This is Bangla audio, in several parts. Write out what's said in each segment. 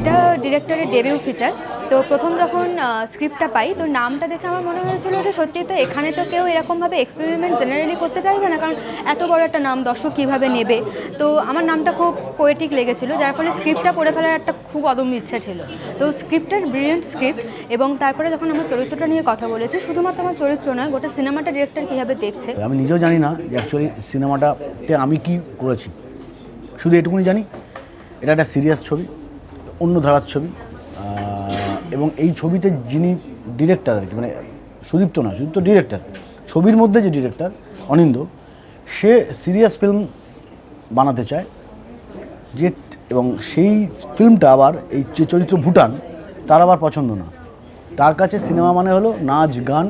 এটা ডিরেক্টরের ডেবিউ ফিচার তো প্রথম যখন স্ক্রিপ্টটা পাই, তো নামটা দেখে আমার মনে হয়েছিল যে সত্যি তো এখানে তো কেউ এরকমভাবে এক্সপেরিমেন্ট জেনারেলি করতে চাইবে না, কারণ এত বড় একটা নাম দর্শক কীভাবে নেবে? তো আমার নামটা খুব পোয়েটিক লেগেছিল, যার ফলে স্ক্রিপ্টটা পড়ে ফেলার একটা খুব অদম্য ইচ্ছা ছিল। তো স্ক্রিপ্টের ব্রিলিয়েন্ট স্ক্রিপ্ট এবং তারপরে যখন আমার চরিত্রটা নিয়ে কথা বলেছি, শুধুমাত্র আমার চরিত্র নয়, গোটা সিনেমাটা ডিরেক্টর কীভাবে দেখছে? আমি নিজেও জানি না যে অ্যাকচুয়ালি সিনেমাটাতে আমি কি করেছি। শুধু এটুকুনি জানি, এটা একটা সিরিয়াস ছবি। অন্য ধারার ছবি। এবং এই ছবিতে যিনি ডিরেক্টর আর কি মানে সুদীপ্ত না, সুদীপ্ত ডিরেক্টর ছবির মধ্যে যে ডিরেক্টর অনিন্দ, সে সিরিয়াস ফিল্ম বানাতে চায়, যে এবং সেই ফিল্মটা আবার, এই যে চরিত্র ভুটান, তার আবার পছন্দ না। তার কাছে সিনেমা মানে হলো নাচ, গান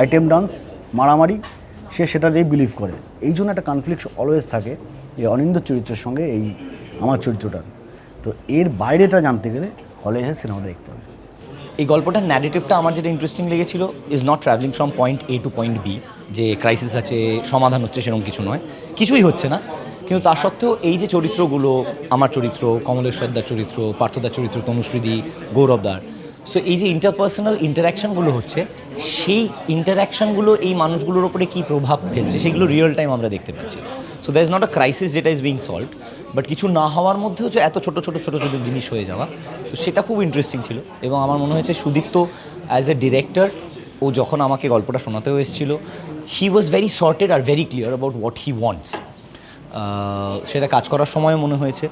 আইটেম ডান্স মারামারি, সে সেটা দিয়ে বিলিভ করে। এই জন্য একটা কনফ্লিক্ট অলওয়েজ থাকে এই অনিন্দ চরিত্রের সঙ্গে এই আমার চরিত্রটার। তো এর বাইরেটা জানতে গেলে হলে এসে সিনেমাটা দেখতে হবে। এই গল্পটার ন্যারেটিভটা আমার যেটা ইন্টারেস্টিং লেগেছিল is not travelling from point A to point B যে ক্রাইসিস আছে, সমাধান হচ্ছে সেরকম কিছু নয়। কিছুই হচ্ছে না। কিন্তু তা সত্ত্বেও এই যে চরিত্রগুলো, আমার চরিত্র কমলেশ্বরদার চরিত্র, পার্থদার চরিত্র তনুশ্রীদি গৌরবদার সো এই যে ইন্টারপার্সোনাল ইন্টারাকশনগুলো হচ্ছে, সেই ইন্টারাকশনগুলো এই মানুষগুলোর ওপরে কী প্রভাব ফেলছে, সেগুলো রিয়েল টাইম আমরা দেখতে পাচ্ছি। So there is not a crisis যেটা ইজ বিং সলভ বাট কিছু না হওয়ার মধ্যেও যে এত ছোটো ছোটো ছোটো ছোটো জিনিস হয়ে যাওয়া, তো সেটা খুব ইন্টারেস্টিং ছিল। এবং আমার মনে হয়েছে সুদীপ্ত অ্যাজ এ ডিরেক্টর ও যখন আমাকে গল্পটা শোনাতেও এসেছিল he was very sorted R very clear about what he wants সেটা কাজ করার সময় মনে হয়েছে।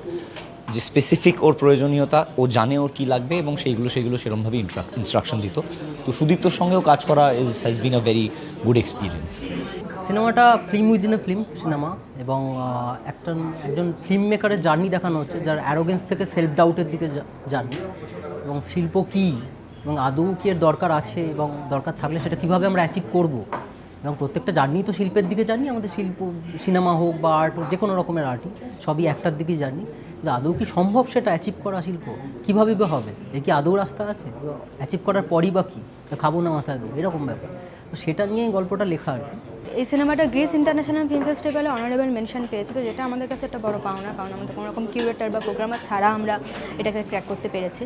যে স্পেসিফিক ওর প্রয়োজনীয়তা, ও জানে ওর কী লাগবে এবং সেইগুলো সেগুলো সেরকমভাবে ইনস্ট্রাকশন দিত। তো সুদীপ্তর সঙ্গেও কাজ করা is has been a very good experience সিনেমাটা film within a film cinema এবং একটা, একজন ফিল্ম মেকারের জার্নি দেখানো হচ্ছে যার অ্যারোগেন্স থেকে সেলফ ডাউটের দিকে জার্নি এবং শিল্প কী এবং আদৌ কি এর দরকার আছে এবং দরকার থাকলে সেটা কীভাবে আমরা অ্যাচিভ করব? এবং প্রত্যেকটা জার্নি তো শিল্পের দিকে জানি, আমাদের শিল্প সিনেমা হোক বা আর্ট হোক যে কোনো রকমের আর্টই সবই একটার দিকেই জানি কিন্তু আদৌ কি সম্ভব সেটা অ্যাচিভ করা শিল্প? কীভাবে বা হবে? এর কি আদৌ রাস্তা আছে? অ্যাচিভ করার পরই বা কী? খাব না মাথায় দেবো, এরকম ব্যাপার। তো সেটা নিয়েই গল্পটা লেখা আর এই সিনেমাটা গ্রিস ইন্টারন্যাশনাল ফিল্ম ফেস্টিভ্যালে অনারেবল মেনশন পেয়েছে, তো যেটা আমাদের কাছে একটা বড় পাওনা, কারণ আমাদের কোনো রকম কিউরেটার বা প্রোগ্রামার ছাড়া আমরা এটাকে ক্র্যাক করতে পেরেছি।